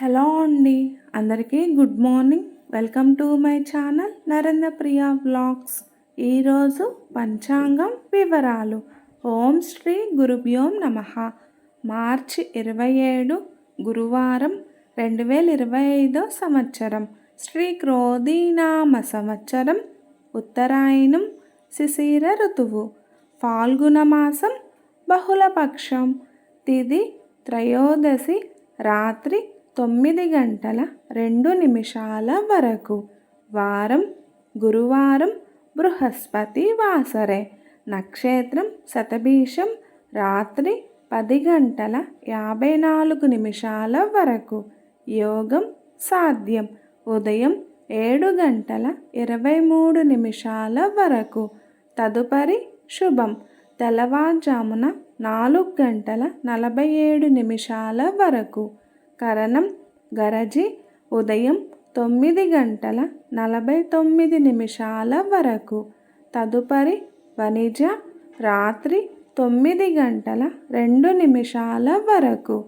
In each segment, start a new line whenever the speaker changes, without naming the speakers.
Hello అండి. అందరికీ good morning. Welcome to my channel Narendra Priya blogs ఈరోజు పంచాంగం వివరాలు. ఓం శ్రీ గురుభ్యోం నమ. మార్చి ఇరవై ఏడు గురువారం రెండు వేల ఇరవై ఐదో సంవత్సరం. శ్రీ క్రోధీనామ సంవత్సరం ఉత్తరాయణం శిశిర ఋతువు. ఫాల్గుణ మాసం బహుళపక్షం. తిది త్రయోదశి రాత్రి తొమ్మిది గంటల రెండు నిమిషాల వరకు. వారం గురువారం బృహస్పతి వాసరే. నక్షత్రం శతభీషం. రాత్రి పది గంటల యాభై నాలుగు నిమిషాల వరకు. యోగం సాధ్యం. ఉదయం ఏడు గంటల ఇరవై మూడు నిమిషాల వరకు. తదుపరి శుభం. తెల్లవారుజామున నాలుగు గంటల నలభై ఏడు నిమిషాల వరకు. కరణం గరజి ఉదయం తొమ్మిది గంటల నలభై తొమ్మిది నిమిషాల వరకు. తదుపరి వణిజ రాత్రి తొమ్మిది గంటల రెండు నిమిషాల వరకు.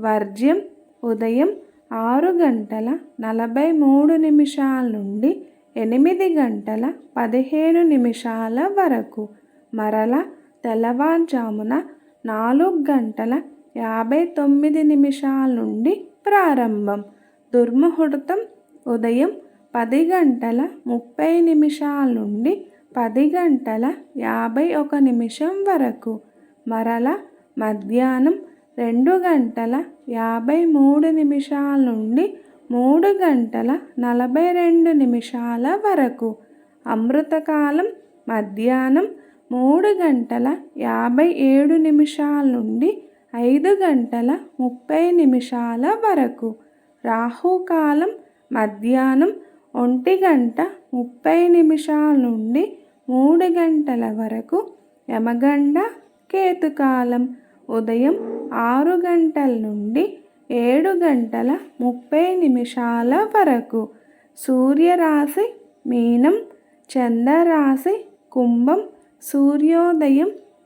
వర్జ్యం ఉదయం ఆరు గంటల నలభై మూడు నిమిషాల నుండి ఎనిమిది గంటల పదిహేను నిమిషాల వరకు. మరల తెల్లవారుజామున నాలుగు గంటల యాభై తొమ్మిది నిమిషాల నుండి ప్రారంభం. దుర్ముహూర్తం ఉదయం పది గంటల ముప్పై నిమిషాల నుండి పది గంటల యాభై ఒక నిమిషం వరకు. మరల మధ్యాహ్నం రెండు గంటల యాభై మూడు నిమిషాల నుండి మూడు గంటల నలభై రెండు నిమిషాల వరకు. అమృతకాలం మధ్యాహ్నం మూడు గంటల యాభై ఏడు నిమిషాల నుండి ఐదు గంటల ముప్పై నిమిషాల వరకు. రాహుకాలం మధ్యాహ్నం ఒంటి గంట ముప్పై నిమిషాల నుండి మూడు గంటల వరకు యమగండ కేతుకాలం. ఉదయం ఆరు గంటల నుండి ఏడు గంటల ముప్పై నిమిషాల వరకు. సూర్యరాశి మీనం చంద్రరాశి కుంభం సూర్యోదయం